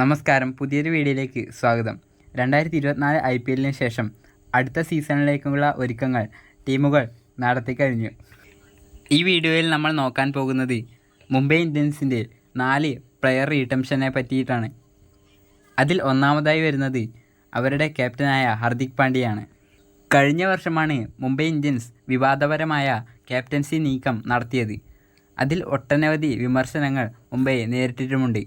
നമസ്കാരം. പുതിയൊരു വീഡിയോയിലേക്ക് സ്വാഗതം. രണ്ടായിരത്തി ഇരുപത്തിനാല് ഐ പി എല്ലിന് ശേഷം അടുത്ത സീസണിലേക്കുള്ള ഒരുക്കങ്ങൾ ടീമുകൾ നടത്തിക്കഴിഞ്ഞു ഈ വീഡിയോയിൽ നമ്മൾ നോക്കാൻ പോകുന്നത് മുംബൈ ഇന്ത്യൻസിന്റെ നാല് പ്ലെയർ റീട്ടംഷനെ പറ്റിയിട്ടാണ്. അതിൽ ഒന്നാമതായി വരുന്നത് അവരുടെ ക്യാപ്റ്റനായ ഹർദിക് പാണ്ഡ്യയാണ്. കഴിഞ്ഞ വർഷമാണ് മുംബൈ ഇന്ത്യൻസ് വിവാദപരമായ ക്യാപ്റ്റൻസി നീക്കം നടത്തിയത്. അതിൽ ഒട്ടനവധി വിമർശനങ്ങൾ മുംബൈ നേരിട്ടിട്ടുമുണ്ട്.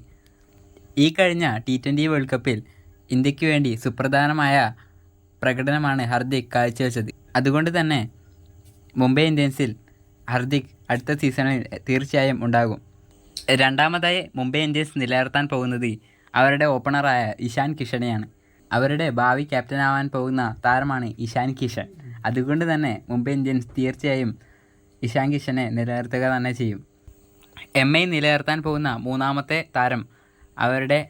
ഈ കഴിഞ്ഞ ടി ട്വന്റി വേൾഡ് കപ്പിൽ ഇന്ത്യയ്ക്ക് വേണ്ടി സുപ്രധാനമായ പ്രകടനമാണ് ഹർദിക് കാഴ്ചവെച്ചത്. അതുകൊണ്ട് തന്നെ മുംബൈ ഇന്ത്യൻസിൽ ഹർദിക് അടുത്ത സീസണിൽ തീർച്ചയായും ഉണ്ടാകും. രണ്ടാമതായി മുംബൈ ഇന്ത്യൻസ് നിലനിർത്താൻ പോകുന്നത് അവരുടെ ഓപ്പണറായ ഇഷാൻ കിഷനെയാണ്. അവരുടെ ഭാവി ക്യാപ്റ്റനാവാൻ പോകുന്ന താരമാണ് ഇഷാൻ കിഷൻ. അതുകൊണ്ട് തന്നെ മുംബൈ ഇന്ത്യൻസ് തീർച്ചയായും ഇഷാൻ കിഷനെ നിലനിർത്തുക തന്നെ ചെയ്യും. എം ഐ നിലനിർത്താൻ പോകുന്ന മൂന്നാമത്തെ താരം അവരുടെ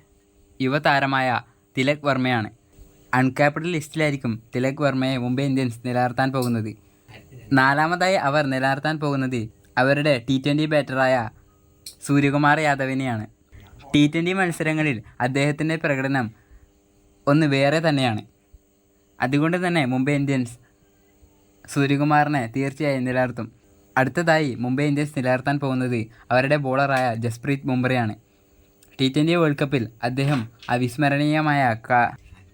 യുവതാരമായ തിലക് വർമ്മയാണ്. അൺക്യാപ്ഡ് ലിസ്റ്റിലായിരിക്കും തിലക് വർമ്മയെ മുംബൈ ഇന്ത്യൻസ് നിലനിർത്താൻ പോകുന്നത്. നാലാമതായി അവർ നിലനിർത്താൻ പോകുന്നത് അവരുടെ ടി ട്വന്റി ബാറ്ററായ സൂര്യകുമാർ യാദവിനെയാണ്. ടി ട്വന്റി മത്സരങ്ങളിൽ അദ്ദേഹത്തിന്റെ പ്രകടനം ഒന്ന് വേറെ തന്നെയാണ്. അതുകൊണ്ട് തന്നെ മുംബൈ ഇന്ത്യൻസ് സൂര്യകുമാറിനെ തീർച്ചയായും നിലനിർത്തും. അടുത്തതായി മുംബൈ ഇന്ത്യൻസ് നിലനിർത്താൻ പോകുന്നത് അവരുടെ ബോളറായ ജസ്പ്രീത് ബുംറയാണ്. ടി ട്വന്റി വേൾഡ് കപ്പിൽ അദ്ദേഹം അവിസ്മരണീയമായ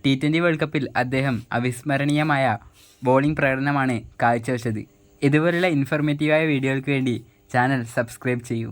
ടി ട്വന്റി വേൾഡ് കപ്പിൽ അദ്ദേഹം അവിസ്മരണീയമായ ബോളിംഗ് പ്രകടനമാണ് കാഴ്ചവെച്ചത്. ഇതുപോലുള്ള ഇൻഫോർമേറ്റീവായ വീഡിയോകൾക്ക് വേണ്ടി ചാനൽ സബ്സ്ക്രൈബ് ചെയ്യൂ.